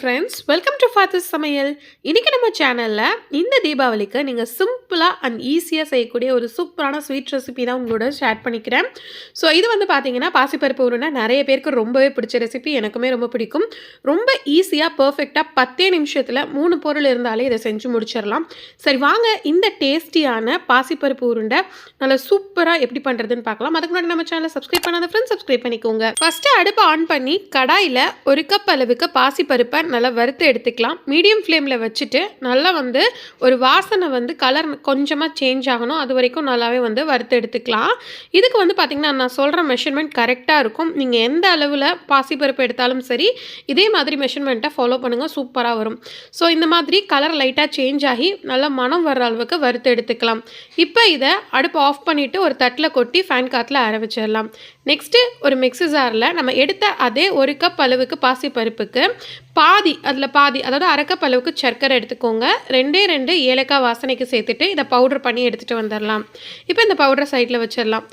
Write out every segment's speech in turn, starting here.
Friends welcome to fathers சமையல் இன்றைக்கி நம்ம சேனலில் இந்த தீபாவளிக்கு நீங்கள் சிம்பிளாக அண்ட் ஈஸியாக செய்யக்கூடிய ஒரு சூப்பரான ஸ்வீட் ரெசிபி தான் உங்களோட ஷேர் பண்ணிக்கிறேன். ஸோ இது வந்து பார்த்தீங்கன்னா பாசிப்பருப்பு உருண்டை நிறைய பேருக்கு ரொம்பவே பிடிச்ச ரெசிபி எனக்குமே ரொம்ப பிடிக்கும். ரொம்ப ஈஸியாக பர்ஃபெக்டாக பத்தே நிமிஷத்தில் மூணு பொருள் இருந்தாலே இதை செஞ்சு முடிச்சிடலாம். சரி வாங்க இந்த டேஸ்டியான பாசிப்பருப்பு உருண்டை நல்லா சூப்பராக எப்படி பண்ணுறதுன்னு பார்க்கலாம். அதுக்கு முன்னாடி நம்ம சேனலை சப்ஸ்கிரைப் பண்ணாத ஃப்ரெண்ட்ஸ் சப்ஸ்கிரைப் பண்ணிக்கோங்க. ஃபஸ்ட்டு அடுப்பை ஆன் பண்ணி கடாயில் ஒரு கப் அளவுக்கு பாசிப்பருப்பை நல்லா வறுத்து எடுத்துக்கலாம். மீடியம் ஃப்ளேமில் வச்சுட்டு நல்லா வந்து ஒரு வாசனை வந்து கலர் கொஞ்சமாக சேஞ்ச் ஆகணும். அது வரைக்கும் நல்லாவே வந்து வறுத்து எடுத்துக்கலாம். இதுக்கு வந்து பார்த்திங்கன்னா நான் சொல்கிற மெஷர்மெண்ட் கரெக்டாக இருக்கும். நீங்கள் எந்த அளவில் பாசிப்பருப்பு எடுத்தாலும் சரி இதே மாதிரி மெஷர்மெண்ட்டை ஃபாலோ பண்ணுங்கள் சூப்பராக வரும். ஸோ இந்த மாதிரி கலர் லைட்டாக சேஞ்ச் ஆகி நல்லா மனம் வர்ற அளவுக்கு வறுத்து எடுத்துக்கலாம். இப்போ இதை அடுப்பு ஆஃப் பண்ணிவிட்டு ஒரு தட்டில் கொட்டி ஃபேன் காற்றுல அரை வச்சிடலாம் நெக்ஸ்ட்டு ஒரு மிக்ஸி ஜாரில் நம்ம எடுத்த அதே ஒரு கப் அளவுக்கு பாசிப்பருப்புக்கு பாதி அதில் பாதி அதாவது அரைக்கப் அளவுக்கு சர்க்கரை எடுத்துக்கோங்க. ரெண்டே ரெண்டு ஏலக்காய் வாசனைக்கு சேர்த்துட்டு இதை பவுடர் பண்ணி எடுத்துகிட்டு வந்துடலாம் இப்போ இந்த பவுடரை சைடில் வச்சிடலாம்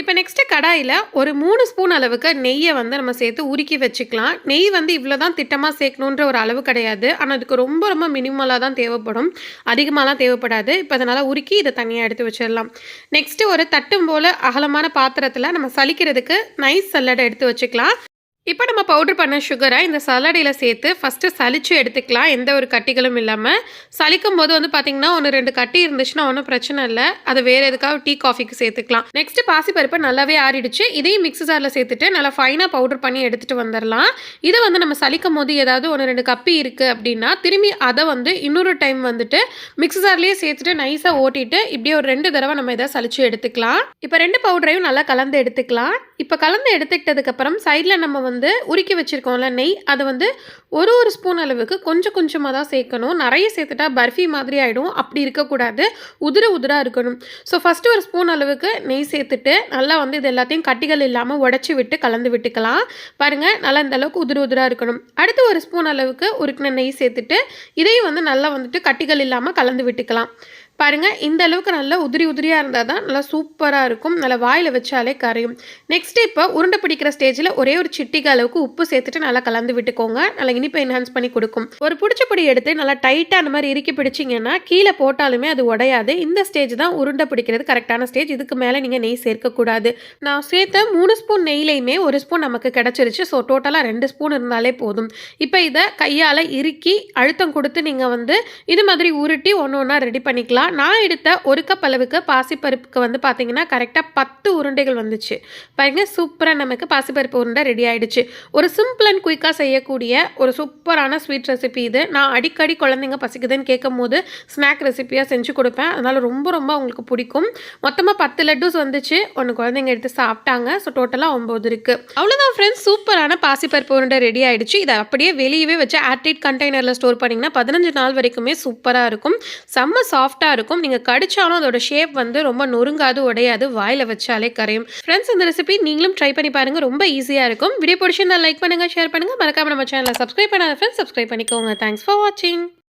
இப்போ நெக்ஸ்ட்டு கடாயில் ஒரு மூணு ஸ்பூன் அளவுக்கு நெய்யை வந்து நம்ம சேர்த்து உருக்கி வச்சுக்கலாம். நெய் வந்து இவ்வளோ தான் திட்டமாக சேர்க்கணுன்ற ஒரு அளவு கிடையாது. ஆனால் அதுக்கு ரொம்ப ரொம்ப மினிமலாக தான் தேவைப்படும். அதிகமாகலாம் தேவைப்படாது. இப்போ அதனால் உருக்கி இதை தனியாக எடுத்து வச்சிடலாம். நெக்ஸ்ட்டு ஒரு தட்டும் போல் அகலமான பாத்திரத்தில் நம்ம சலிக்கிறதுக்கு நைஸ் சல்லடை எடுத்து வச்சுக்கலாம். இப்போ நம்ம பவுட்ரு பண்ண சுகரை இந்த சலடையில் சேர்த்து ஃபஸ்ட்டு சளிச்சு எடுத்துக்கலாம். எந்த ஒரு கட்டிகளும் இல்லாமல் சலிக்கும் போது வந்து பார்த்திங்கன்னா ஒன்று ரெண்டு கட்டி இருந்துச்சுன்னா ஒன்றும் பிரச்சனை இல்லை. அது வேறு எதுக்காக டீ காஃபிக்கு சேர்த்துக்கலாம். நெக்ஸ்ட்டு பாசிப்பருப்பு நல்லாவே ஆறிடுச்சு. இதையும் மிக்ஸி ஜாரில் சேர்த்துட்டு நல்லா ஃபைனாக பவுடர் பண்ணி எடுத்துகிட்டு வந்துடலாம் இதை வந்து நம்ம சலிக்கும் போது ஏதாவது ஒன்று ரெண்டு கப்பி இருக்குது அப்படின்னா திரும்பி அதை வந்து இன்னொரு டைம் வந்துட்டு மிக்ஸி ஜார்லேயே சேர்த்துட்டு நைஸாக ஓட்டிட்டு இப்படியே ஒரு ரெண்டு தடவை நம்ம இதை சலிச்சு எடுத்துக்கலாம். இப்போ ரெண்டு பவுடரையும் நல்லா கலந்து எடுத்துக்கலாம். இப்போ கலந்து எடுத்துக்கிட்டதுக்கப்புறம் சைடில் நம்ம வந்து வந்து உருக்கி வச்சுருக்கோம்ல நெய் அதை வந்து ஒரு ஒரு ஸ்பூன் அளவுக்கு கொஞ்சம் கொஞ்சமாக தான் சேர்க்கணும். நிறைய சேர்த்துட்டா பர்ஃபி மாதிரி ஆகிடும் அப்படி இருக்கக்கூடாது. உதிர உதிராக இருக்கணும். ஸோ ஃபஸ்ட்டு ஒரு ஸ்பூன் அளவுக்கு நெய் சேர்த்துட்டு நல்லா வந்து இது எல்லாத்தையும் கட்டிகள் இல்லாமல் உடச்சி விட்டு கலந்து விட்டுக்கலாம். பாருங்கள் நல்லா இந்த அளவுக்கு உதிர உதிராக இருக்கணும். அடுத்து ஒரு ஸ்பூன் அளவுக்கு உருக்கின நெய் சேர்த்துட்டு இதையும் வந்து நல்லா வந்துட்டு கட்டிகள் இல்லாமல் கலந்து விட்டுக்கலாம். பாருங்கள் இந்த அளவுக்கு நல்லா உதிரி உதிரியாக இருந்தால் தான் நல்லா சூப்பராக இருக்கும். நல்லா வாயில் வச்சாலே கரையும். நெக்ஸ்ட் இப்போ உருண்டை பிடிக்கிற ஸ்டேஜில் ஒரே ஒரு சிட்டிக்கு அளவுக்கு உப்பு சேர்த்துட்டு நல்லா கலந்து விட்டுக்கோங்க. நல்லா இனிப்பை என்ஹான்ஸ் பண்ணி கொடுக்கும். ஒரு பிடிச்ச பொடி எடுத்து நல்லா டைட்டாக அந்த மாதிரி இறுக்கி பிடிச்சிங்கன்னா கீழே போட்டாலுமே அது உடையாது. இந்த ஸ்டேஜ் தான் உருண்டை பிடிக்கிறது கரெக்டான ஸ்டேஜ் இதுக்கு மேலே நீங்கள் நெய் சேர்க்கக்கூடாது. நான் சேர்த்த மூணு ஸ்பூன் நெய்லையுமே ஒரு ஸ்பூன் நமக்கு கிடச்சிருச்சு. ஸோ டோட்டலாக ரெண்டு ஸ்பூன் இருந்தாலே போதும். இப்போ இதை கையால் இறுக்கி அழுத்தம் கொடுத்து நீங்கள் வந்து இது மாதிரி உருட்டி ஒன்று ஒன்றா ரெடி பண்ணிக்கலாம். நான் எடுத்த ஒரு கப் அளவுக்கு பாசிப்பருப்புக்கு வந்து பார்த்தீங்கன்னா கரெக்டாக பத்து உருண்டைகள் வந்துச்சு. பாருங்க சூப்பராக நமக்கு பாசிப்பருப்பு உருண்டை ரெடி ஆகிடுச்சு ஒரு சிம்பிள் அண்ட் குயிக்காக செய்யக்கூடிய ஒரு சூப்பரான ஸ்வீட் ரெசிபி இது. நான் அடிக்கடி குழந்தைங்க பசிக்குதுன்னு கேட்கும் போது ஸ்நாக் ரெசிபியாக செஞ்சு கொடுப்பேன். அதனால் ரொம்ப ரொம்ப அவங்களுக்கு பிடிக்கும். மொத்தமாக பத்து லட்டூஸ் வந்துச்சு. ஒன்று குழந்தைங்க எடுத்து சாப்பிட்டாங்க. ஸோ டோட்டலாக ஒம்பது இருக்குது அவ்வளோதான் ஃப்ரெண்ட்ஸ் சூப்பரான பாசிப்பருப்பு உருண்டை ரெடி ஆகிடுச்சு இதை அப்படியே வெளியவே வச்சு ஏர்டைட் கண்டெய்னரில் ஸ்டோர் பண்ணிங்கன்னா பதினஞ்சு நாள் வரைக்குமே சூப்பராக இருக்கும். செம்ம சாஃப்டாக இருக்கும். நீங்கள் கடிச்சாலும் அதோட ஷேப் வந்து ரொம்ப நொறுங்காது உடையாது. வாயில் வச்சாலே கரையும். ஃப்ரெண்ட்ஸ் இந்த ரெசிபி நீங்களும் ட்ரை பண்ணி பாருங்கள் ரொம்ப ஈஸியாக இருக்கும். வீடியோ பிடிச்சிருந்தா லைக் பண்ணுங்கள் ஷேர் பண்ணுங்கள் மறக்காம நம்ம சேனலை சப்ஸ்கிரைப் பண்ணாத ஃப்ரெண்ட்ஸ் சப்ஸ்கிரைப் பண்ணிக்கோங்க. தேங்க்ஸ் ஃபார் வாட்சிங்